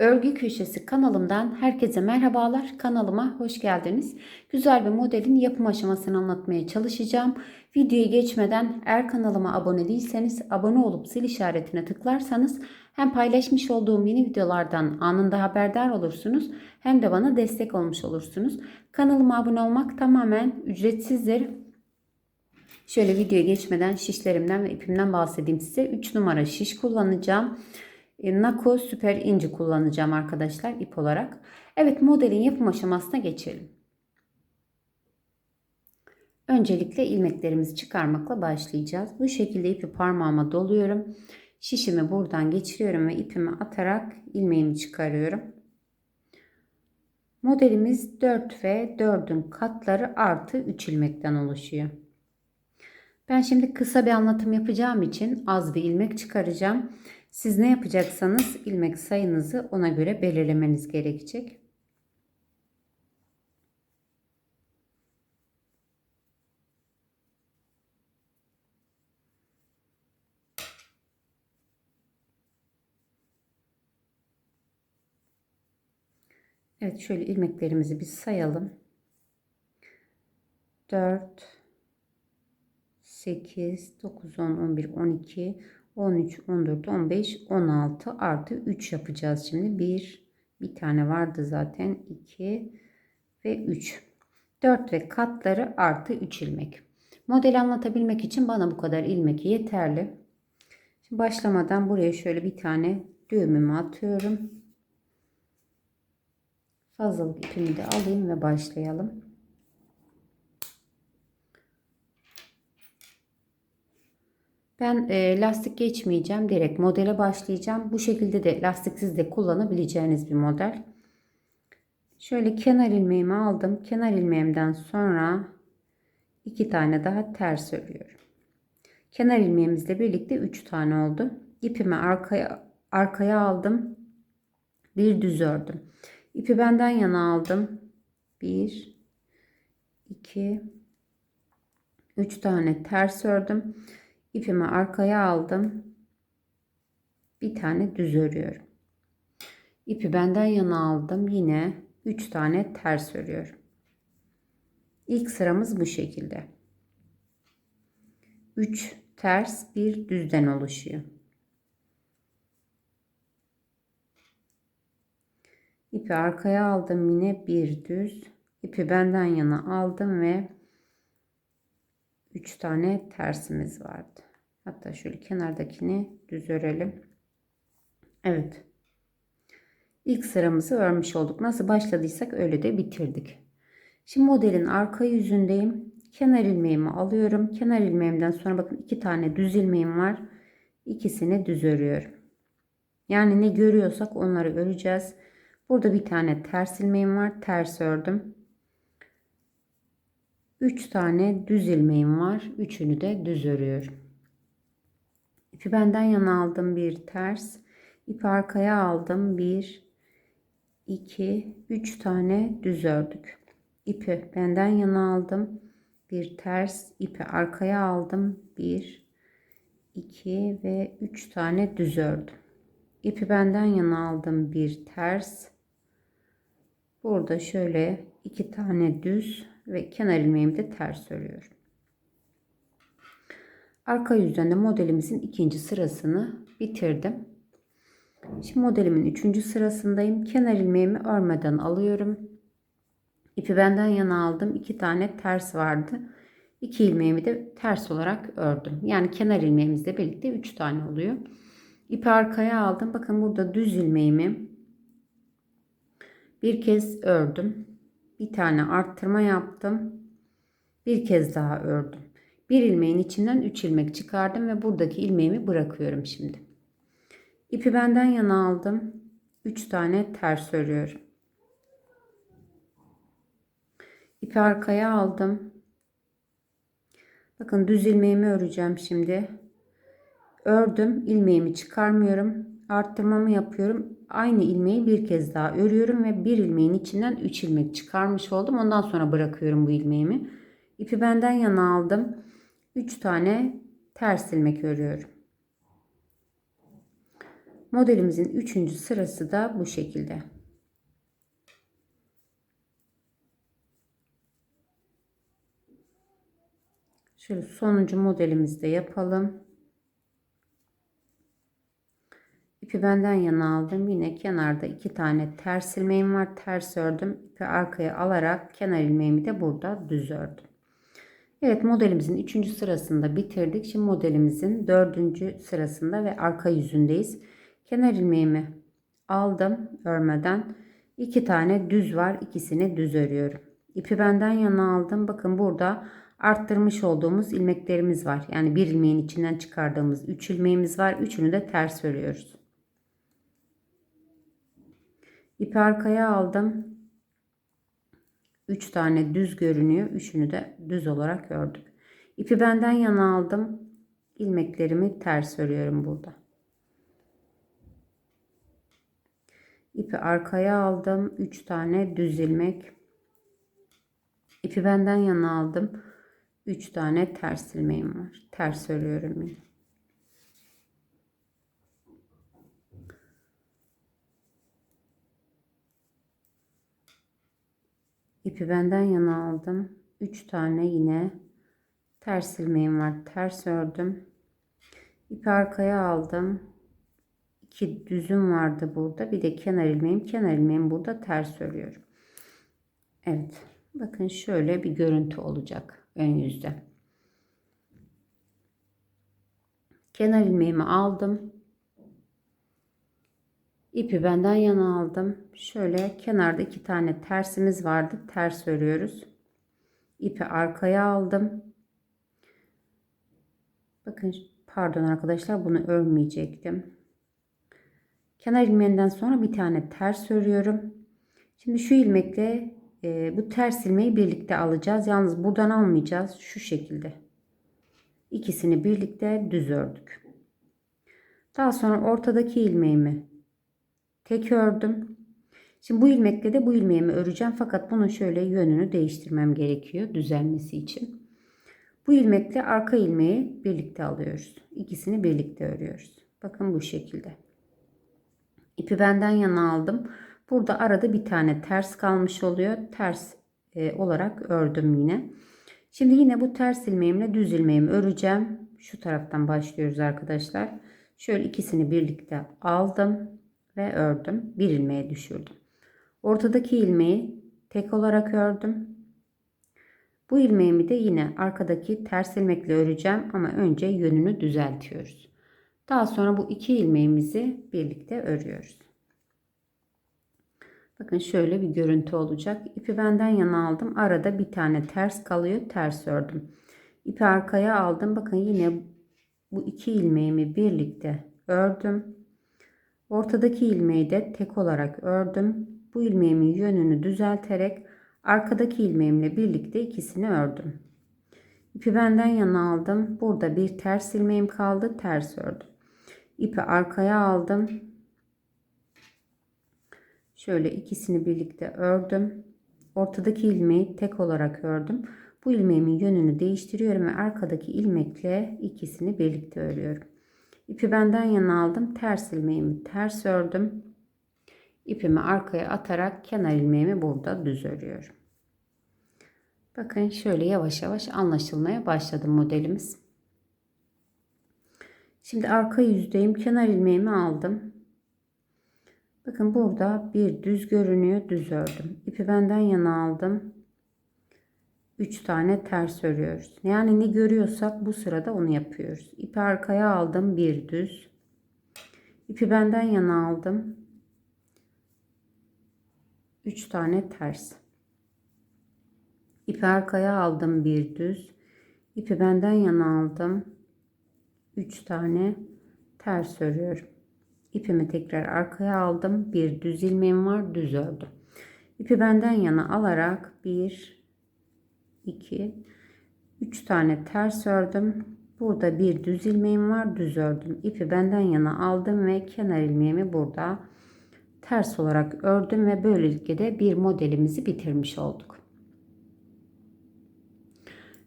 Örgü Köşesi kanalımdan herkese merhabalar. Kanalıma hoş geldiniz. Güzel bir modelin yapım aşamasını anlatmaya çalışacağım. Videoya geçmeden eğer kanalıma abone değilseniz abone olup zil işaretine tıklarsanız hem paylaşmış olduğum yeni videolardan anında haberdar olursunuz hem de bana destek olmuş olursunuz. Kanalıma abone olmak tamamen ücretsizdir. Şöyle videoya geçmeden şişlerimden ve ipimden bahsedeyim size. 3 numara şiş kullanacağım. E, Nako süper inci kullanacağım arkadaşlar ip olarak. Evet modelin yapım aşamasına geçelim. Öncelikle ilmeklerimizi çıkarmakla başlayacağız. Bu şekilde ipi parmağıma doluyorum. Şişimi buradan geçiriyorum ve ipimi atarak ilmeğimi çıkarıyorum. Modelimiz 4 ve 4'ün katları artı 3 ilmekten oluşuyor. Ben şimdi kısa bir anlatım yapacağım için az bir ilmek çıkaracağım. Siz ne yapacaksanız ilmek sayınızı ona göre belirlemeniz gerekecek. Evet şöyle ilmeklerimizi bir sayalım. 4 8 9 10 11 12 13 14 15 16 artı 3 yapacağız. Şimdi 1 bir tane vardı zaten 2 ve 3 4 ve katları artı 3 ilmek. Modeli anlatabilmek için bana bu kadar ilmek yeterli. Şimdi başlamadan buraya şöyle bir tane düğümümü atıyorum. Fazlalık ipimi de alayım ve başlayalım Ben e, lastik geçmeyeceğim. Direkt modele başlayacağım. Bu şekilde de lastiksiz de kullanabileceğiniz bir model. Şöyle kenar ilmeğimi aldım. Kenar ilmeğimden sonra iki tane daha ters örüyorum. Kenar ilmeğimizle birlikte üç tane oldu. İpimi arkaya arkaya aldım. Bir düz ördüm. İpi benden yana aldım. Bir, iki, üç tane ters ördüm. İpimi arkaya aldım. Bir tane düz örüyorum. İpi benden yana aldım. Yine 3 tane ters örüyorum. İlk sıramız bu şekilde. 3 ters bir düzden oluşuyor. İpi arkaya aldım yine bir düz. İpi benden yana aldım ve 3 tane tersimiz vardı. Hatta şöyle kenardakini düz örelim. Evet. İlk sıramızı örmüş olduk. Nasıl başladıysak öyle de bitirdik. Şimdi modelin arka yüzündeyim. Kenar ilmeğimi alıyorum. Kenar ilmeğimden sonra bakın iki tane düz ilmeğim var. İkisini düz örüyorum. Yani ne görüyorsak onları öreceğiz. Burada bir tane ters ilmeğim var. Ters ördüm. 3 tane düz ilmeğim var. Üçünü de düz örüyorum. İpi benden yana aldım bir ters. İpi arkaya aldım. 1 2 3 tane düz ördük. İpi benden yana aldım. Bir ters ipi arkaya aldım. 1 2 ve 3 tane düz ördüm. İpi benden yana aldım. Bir ters. Burada şöyle iki tane düz ve kenar ilmeğimi de ters örüyorum. Arka yüzden de modelimizin ikinci sırasını bitirdim. Şimdi modelimin üçüncü sırasındayım. Kenar ilmeğimi örmeden alıyorum. İpi benden yana aldım. iki tane ters vardı. İki ilmeğimi de ters olarak ördüm. Yani kenar ilmeğimizle birlikte üç tane oluyor. İpi arkaya aldım. Bakın burada düz ilmeğimi bir kez ördüm bir tane arttırma yaptım. Bir kez daha ördüm. Bir ilmeğin içinden 3 ilmek çıkardım ve buradaki ilmeğimi bırakıyorum şimdi. İpi benden yana aldım. 3 tane ters örüyorum. İpi arkaya aldım. Bakın düz ilmeğimi öreceğim şimdi. Ördüm, ilmeğimi çıkarmıyorum. Arttırmamı yapıyorum aynı ilmeği bir kez daha örüyorum ve bir ilmeğin içinden 3 ilmek çıkarmış oldum. Ondan sonra bırakıyorum bu ilmeğimi. İpi benden yana aldım. 3 tane ters ilmek örüyorum. Modelimizin üçüncü sırası da bu şekilde. Şöyle sonuncu modelimizde yapalım. İpi benden yana aldım. Yine kenarda iki tane ters ilmeğim var. Ters ördüm. İpi arkaya alarak kenar ilmeğimi de burada düz ördüm. Evet modelimizin üçüncü sırasında bitirdik. Şimdi modelimizin dördüncü sırasında ve arka yüzündeyiz. Kenar ilmeğimi aldım örmeden. iki tane düz var. ikisini düz örüyorum. İpi benden yana aldım. Bakın burada arttırmış olduğumuz ilmeklerimiz var. Yani bir ilmeğin içinden çıkardığımız 3 ilmeğimiz var. Üçünü de ters örüyoruz. İpi arkaya aldım. 3 tane düz görünüyor. Üçünü de düz olarak ördük. İpi benden yana aldım. ilmeklerimi ters örüyorum burada. İpi arkaya aldım. 3 tane düz ilmek. İpi benden yana aldım. 3 tane ters ilmeğim var. Ters örüyorum yine. İpi benden yana aldım. 3 tane yine ters ilmeğim var. Ters ördüm. İpi arkaya aldım. 2 düzüm vardı burada. Bir de kenar ilmeğim. Kenar ilmeğim burada ters örüyorum. Evet. Bakın şöyle bir görüntü olacak ön yüzde. Kenar ilmeğimi aldım. İpi benden yana aldım. Şöyle kenarda iki tane tersimiz vardı. Ters örüyoruz. İpi arkaya aldım. Bakın pardon arkadaşlar bunu örmeyecektim. Kenar ilmeğinden sonra bir tane ters örüyorum. Şimdi şu ilmekle e, bu ters ilmeği birlikte alacağız. Yalnız buradan almayacağız. Şu şekilde. İkisini birlikte düz ördük. Daha sonra ortadaki ilmeğimi tek ördüm. Şimdi bu ilmekle de bu ilmeğimi öreceğim fakat bunun şöyle yönünü değiştirmem gerekiyor düzelmesi için. Bu ilmekle arka ilmeği birlikte alıyoruz. İkisini birlikte örüyoruz. Bakın bu şekilde. İpi benden yana aldım. Burada arada bir tane ters kalmış oluyor. Ters e, olarak ördüm yine. Şimdi yine bu ters ilmeğimle düz ilmeğimi öreceğim. Şu taraftan başlıyoruz arkadaşlar. Şöyle ikisini birlikte aldım ve ördüm. Bir ilmeğe düşürdüm. Ortadaki ilmeği tek olarak ördüm. Bu ilmeğimi de yine arkadaki ters ilmekle öreceğim ama önce yönünü düzeltiyoruz. Daha sonra bu iki ilmeğimizi birlikte örüyoruz. Bakın şöyle bir görüntü olacak. İpi benden yana aldım. Arada bir tane ters kalıyor. Ters ördüm. İpi arkaya aldım. Bakın yine bu iki ilmeğimi birlikte ördüm. Ortadaki ilmeği de tek olarak ördüm. Bu ilmeğimin yönünü düzelterek arkadaki ilmeğimle birlikte ikisini ördüm. İpi benden yana aldım. Burada bir ters ilmeğim kaldı. Ters ördüm. İpi arkaya aldım. Şöyle ikisini birlikte ördüm. Ortadaki ilmeği tek olarak ördüm. Bu ilmeğimin yönünü değiştiriyorum ve arkadaki ilmekle ikisini birlikte örüyorum. İpi benden yana aldım. Ters ilmeğimi ters ördüm. İpimi arkaya atarak kenar ilmeğimi burada düz örüyorum. Bakın şöyle yavaş yavaş anlaşılmaya başladı modelimiz. Şimdi arka yüzdeyim. Kenar ilmeğimi aldım. Bakın burada bir düz görünüyor. Düz ördüm. İpi benden yana aldım. 3 tane ters örüyoruz. Yani ne görüyorsak bu sırada onu yapıyoruz. İpi arkaya aldım. Bir düz. İpi benden yana aldım. 3 tane ters. İpi arkaya aldım. Bir düz. İpi benden yana aldım. 3 tane ters örüyorum. İpimi tekrar arkaya aldım. Bir düz ilmeğim var. Düz ördüm. İpi benden yana alarak 1 2 3 tane ters ördüm. Burada bir düz ilmeğim var. Düz ördüm. İpi benden yana aldım ve kenar ilmeğimi burada ters olarak ördüm ve böylelikle de bir modelimizi bitirmiş olduk.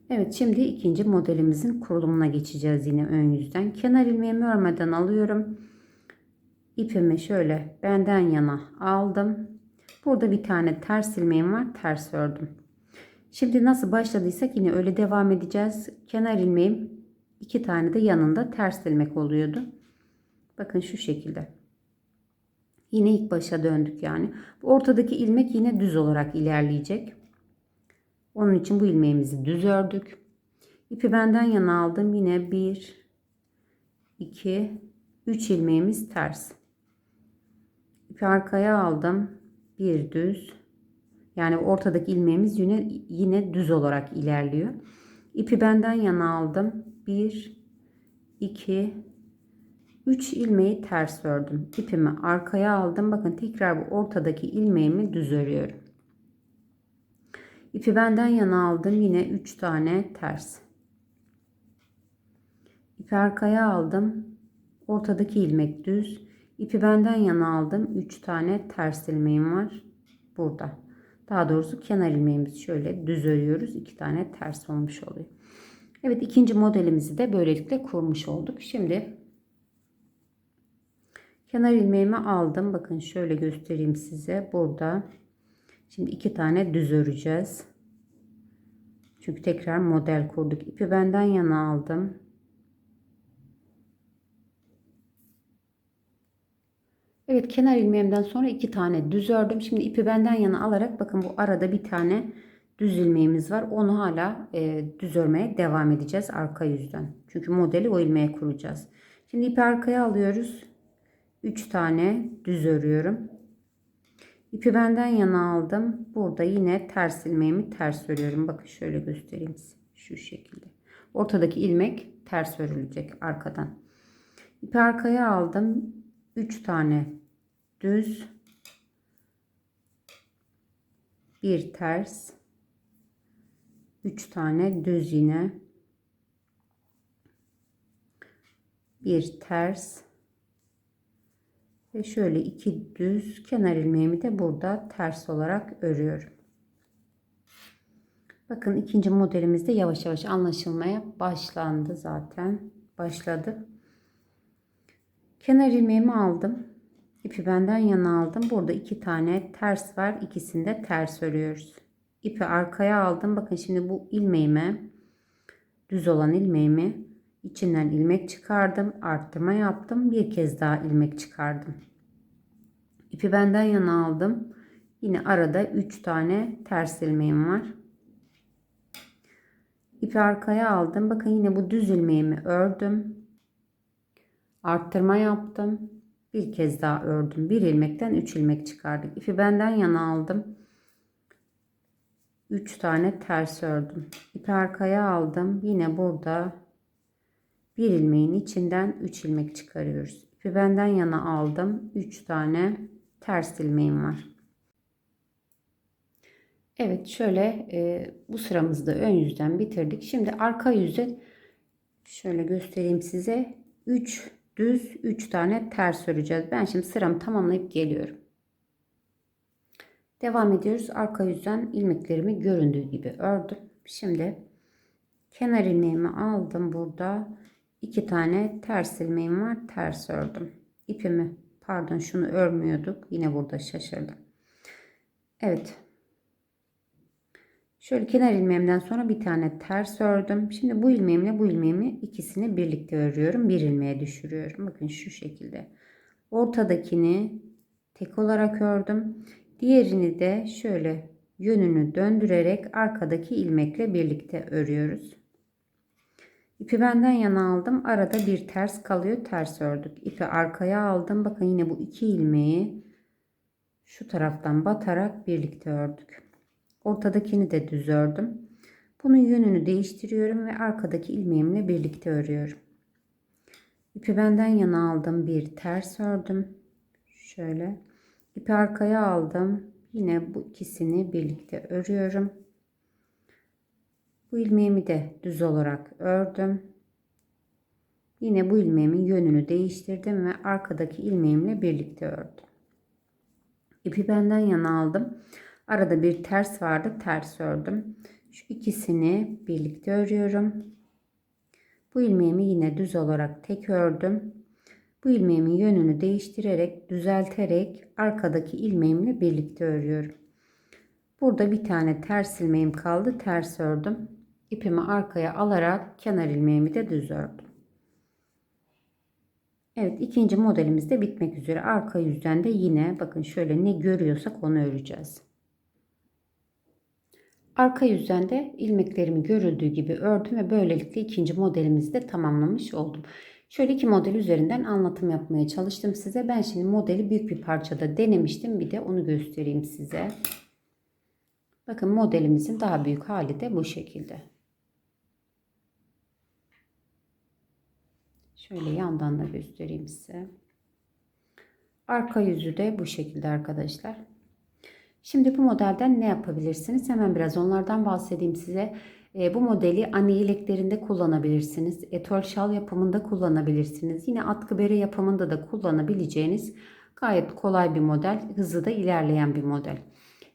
Evet şimdi ikinci modelimizin kurulumuna geçeceğiz yine ön yüzden. Kenar ilmeğimi örmeden alıyorum. ipimi şöyle benden yana aldım. Burada bir tane ters ilmeğim var. Ters ördüm. Şimdi nasıl başladıysak yine öyle devam edeceğiz. Kenar ilmeğim iki tane de yanında ters ilmek oluyordu. Bakın şu şekilde. Yine ilk başa döndük yani. Ortadaki ilmek yine düz olarak ilerleyecek. Onun için bu ilmeğimizi düz ördük. İpi benden yana aldım. Yine 1 2 3 ilmeğimiz ters. İpi arkaya aldım. Bir düz. Yani ortadaki ilmeğimiz yine yine düz olarak ilerliyor. İpi benden yana aldım. 1 2 3 ilmeği ters ördüm. İpimi arkaya aldım. Bakın tekrar bu ortadaki ilmeğimi düz örüyorum. İpi benden yana aldım. Yine 3 tane ters. İpi arkaya aldım. Ortadaki ilmek düz. İpi benden yana aldım. 3 tane ters ilmeğim var. Burada. Daha doğrusu kenar ilmeğimizi şöyle düz örüyoruz. 2 tane ters olmuş oluyor. Evet ikinci modelimizi de böylelikle kurmuş olduk. Şimdi kenar ilmeğimi aldım. Bakın şöyle göstereyim size. Burada. Şimdi iki tane düz öreceğiz. Çünkü tekrar model kurduk. İpi benden yana aldım. Evet kenar ilmeğimden sonra iki tane düz ördüm. Şimdi ipi benden yana alarak bakın bu arada bir tane düz ilmeğimiz var. Onu hala e, düz örmeye devam edeceğiz arka yüzden. Çünkü modeli o ilmeğe kuracağız. Şimdi ipi arkaya alıyoruz. 3 tane düz örüyorum. İpi benden yana aldım. Burada yine ters ilmeğimi ters örüyorum. Bakın şöyle göstereyim size. Şu şekilde. Ortadaki ilmek ters örülecek arkadan. İpi arkaya aldım. 3 tane düz. Bir ters. 3 tane düz yine. Bir ters. Ve şöyle iki düz kenar ilmeğimi de burada ters olarak örüyorum. Bakın ikinci modelimizde yavaş yavaş anlaşılmaya başlandı zaten. Başladı. Kenar ilmeğimi aldım. İpi benden yana aldım. Burada iki tane ters var. İkisini de ters örüyoruz. İpi arkaya aldım. Bakın şimdi bu ilmeğime düz olan ilmeğimi içinden ilmek çıkardım. Arttırma yaptım. Bir kez daha ilmek çıkardım. İpi benden yana aldım. Yine arada 3 tane ters ilmeğim var. İpi arkaya aldım. Bakın yine bu düz ilmeğimi ördüm. Arttırma yaptım. Bir kez daha ördüm. Bir ilmekten 3 ilmek çıkardık. İpi benden yana aldım. 3 tane ters ördüm. İpi arkaya aldım. Yine burada bir ilmeğin içinden 3 ilmek çıkarıyoruz. İpi benden yana aldım. 3 tane ters ilmeğim var. Evet şöyle e, bu sıramızı da ön yüzden bitirdik. Şimdi arka yüzde şöyle göstereyim size. 3 düz 3 tane ters öreceğiz. Ben şimdi sıramı tamamlayıp geliyorum. Devam ediyoruz. Arka yüzden ilmeklerimi göründüğü gibi ördüm. Şimdi kenar ilmeğimi aldım burada. 2 tane ters ilmeğim var. Ters ördüm. İpimi pardon şunu örmüyorduk. Yine burada şaşırdım. Evet. Şöyle kenar ilmeğimden sonra bir tane ters ördüm. Şimdi bu ilmeğimle bu ilmeğimi ikisini birlikte örüyorum. Bir ilmeğe düşürüyorum. Bakın şu şekilde. Ortadakini tek olarak ördüm. Diğerini de şöyle yönünü döndürerek arkadaki ilmekle birlikte örüyoruz. İpi benden yana aldım. Arada bir ters kalıyor. Ters ördük. İpi arkaya aldım. Bakın yine bu iki ilmeği şu taraftan batarak birlikte ördük. Ortadakini de düz ördüm. Bunun yönünü değiştiriyorum ve arkadaki ilmeğimle birlikte örüyorum. İpi benden yana aldım. Bir ters ördüm. Şöyle. İpi arkaya aldım. Yine bu ikisini birlikte örüyorum. Bu ilmeğimi de düz olarak ördüm. Yine bu ilmeğimin yönünü değiştirdim ve arkadaki ilmeğimle birlikte ördüm. İpi benden yana aldım. Arada bir ters vardı. Ters ördüm. Şu ikisini birlikte örüyorum. Bu ilmeğimi yine düz olarak tek ördüm. Bu ilmeğimin yönünü değiştirerek, düzelterek arkadaki ilmeğimle birlikte örüyorum. Burada bir tane ters ilmeğim kaldı. Ters ördüm. İpimi arkaya alarak kenar ilmeğimi de düz ördüm. Evet ikinci modelimiz de bitmek üzere. Arka yüzden de yine bakın şöyle ne görüyorsak onu öreceğiz. Arka yüzden de ilmeklerimi görüldüğü gibi ördüm ve böylelikle ikinci modelimizi de tamamlamış oldum. Şöyle iki model üzerinden anlatım yapmaya çalıştım size. Ben şimdi modeli büyük bir parçada denemiştim. Bir de onu göstereyim size. Bakın modelimizin daha büyük hali de bu şekilde. Şöyle yandan da göstereyim size. Arka yüzü de bu şekilde arkadaşlar. Şimdi bu modelden ne yapabilirsiniz? Hemen biraz onlardan bahsedeyim size. E, bu modeli anne yeleklerinde kullanabilirsiniz. Etol şal yapımında kullanabilirsiniz. Yine atkı bere yapımında da kullanabileceğiniz gayet kolay bir model. Hızlı da ilerleyen bir model.